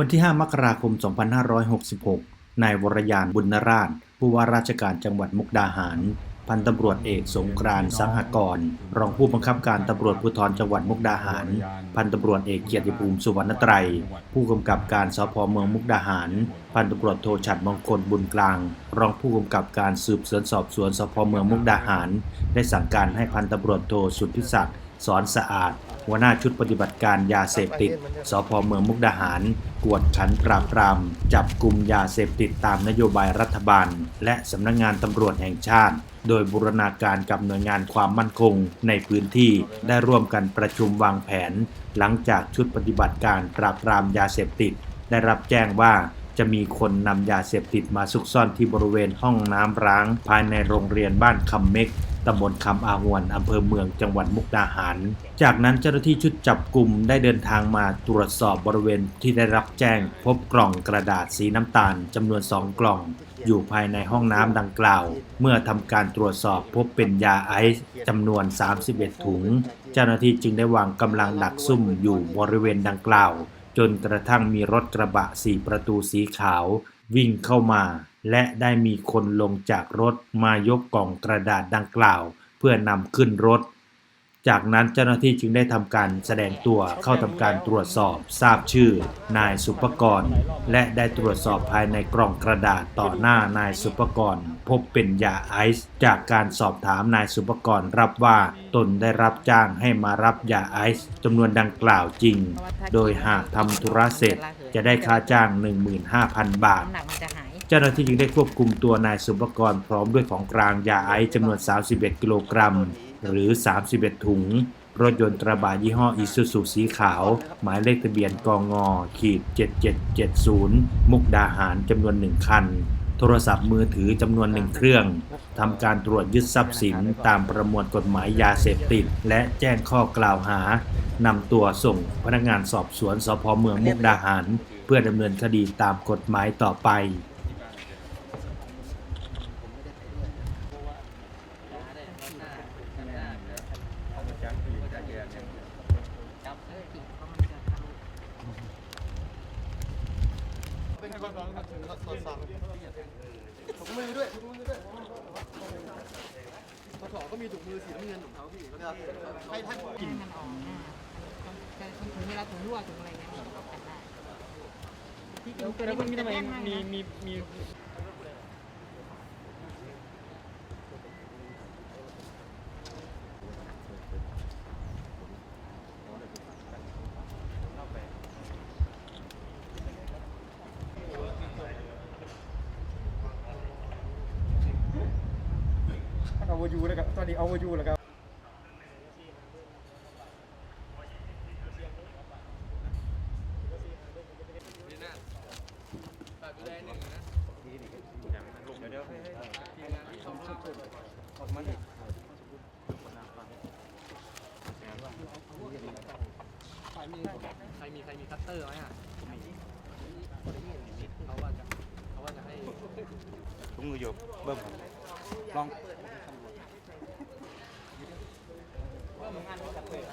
วันที่ 5 มกราคม 2566 นายวรยานบุญนราช ผู้ว่าราชการจังหวัดมุกดาหาร พันตำรวจเอกสงกรานสังหกร รองผู้บังคับการตำรวจภูธรจังหวัดมุกดาหาร พันตำรวจเอกเกียรติภูมิสุวรรณไตร ผู้กำกับการสพเมืองมุกดาหาร พันตำรวจโทฉัดมงคลบุญกลาง รองผู้กำกับการสืบสวนสอบสวนสพเมืองมุกดาหาร ได้สั่งการให้พันตำรวจโทสุทธิศักดิ์ สอนสะอาด หัวหน้าชุดปฏิบัติการยาเสพติด สพเมืองมุกดาหาร กวดขันปราบปราม จับกลุ่มยาเสพติดตามนโยบายรัฐบาล และสำนักงงานตำรวจแห่งชาติ โดยบูรณาการกับหน่วยงานความมั่นคงในพื้นที่ได้ร่วมกันประชุมวางแผน หลังจากชุดปฏิบัติการปราบปรามยาเสพติด ได้รับแจ้งว่าจะมีคนนำยาเสพติดมาซุกซ่อนที่บริเวณห้องน้ำร้าง ภายในโรงเรียนบ้านคำเม็ก ตำบลคำอาหวนอำเภอเมืองจังหวัดมุกดาหาร จากนั้นเจ้าหน้าที่ชุดจับกลุ่มได้เดินทางมาตรวจสอบบริเวณที่ได้รับแจ้ง พบกล่องกระดาษสีน้ำตาลจำนวนสองกล่อง อยู่ภายในห้องน้ำดังกล่าว เมื่อทำการตรวจสอบพบเป็นยาไอซ์จำนวน 31 ถุง เจ้าหน้าที่จึงได้วางกำลังดักซุ่มอยู่บริเวณดังกล่าว จนกระทั่งมีรถกระบะสี่ประตูสีขาว วิ่งเข้ามา และได้มีคนลงจากรถมายกกล่องกระดาษดังกล่าว เพื่อนำขึ้นรถ จากนั้นเจ้าหน้าที่จึงได้ทำการแสดงตัวเข้าทำการตรวจสอบทราบชื่อ นายสุปกรณ์และได้ตรวจสอบภายในกล่องกระดาษต่อหน้านายสุปกรณ์พบเป็นยาไอซ์จากการสอบถามนายสุปกรณ์รับว่าตนได้รับจ้างให้มารับยาไอซ์จำนวนดังกล่าวจริง โดยหากทำธุระเสร็จจะได้ค่าจ้าง 15,000 บาท เจ้าหน้าที่จึงได้ควบคุมตัวนายสุภกรพร้อมด้วยของกลางยาไอซ์จำนวน 31 กิโลกรัม หรือ 31 ถุง รถยนต์กระบะยี่ห้ออีซูซูสีขาว หมายเลขทะเบียนกงขีด7770 มุกดาหารจำนวน 1 คัน โทรศัพท์มือถือจำนวน1เครื่องทำการตรวจยึดทรัพย์สินตามประมวลกฎหมายยาเสพติด และแจ้งข้อกล่าวหานำตัวส่งพนักงานสอบสวนสพเมืองมุกดาหาร เพื่อดำเนินคดีตามกฎหมายต่อไป เป็นคนร้องมาถึงสดสอบถุงมือด้วยถุงมือด้วยพอถอก็มีถุงมือสีน้ำเงินของเขาพี่ให้ท่านกินมันออกแต่ถุงเวลาถุงรั่วถุงอะไรเงี้ยมันก็กันได้ที่จริงตัวแล้วนี้มัมันนมีจะทำไมแน่นมากมี เอาวายูแล้วครับตอนนี้เอาวายูแล้วครับใครมีใครมีคัตเตอร์ไหมอะเขาว่าจะเขาว่าจะให้ถุงมืออยู่เบิ่ม ครับลองม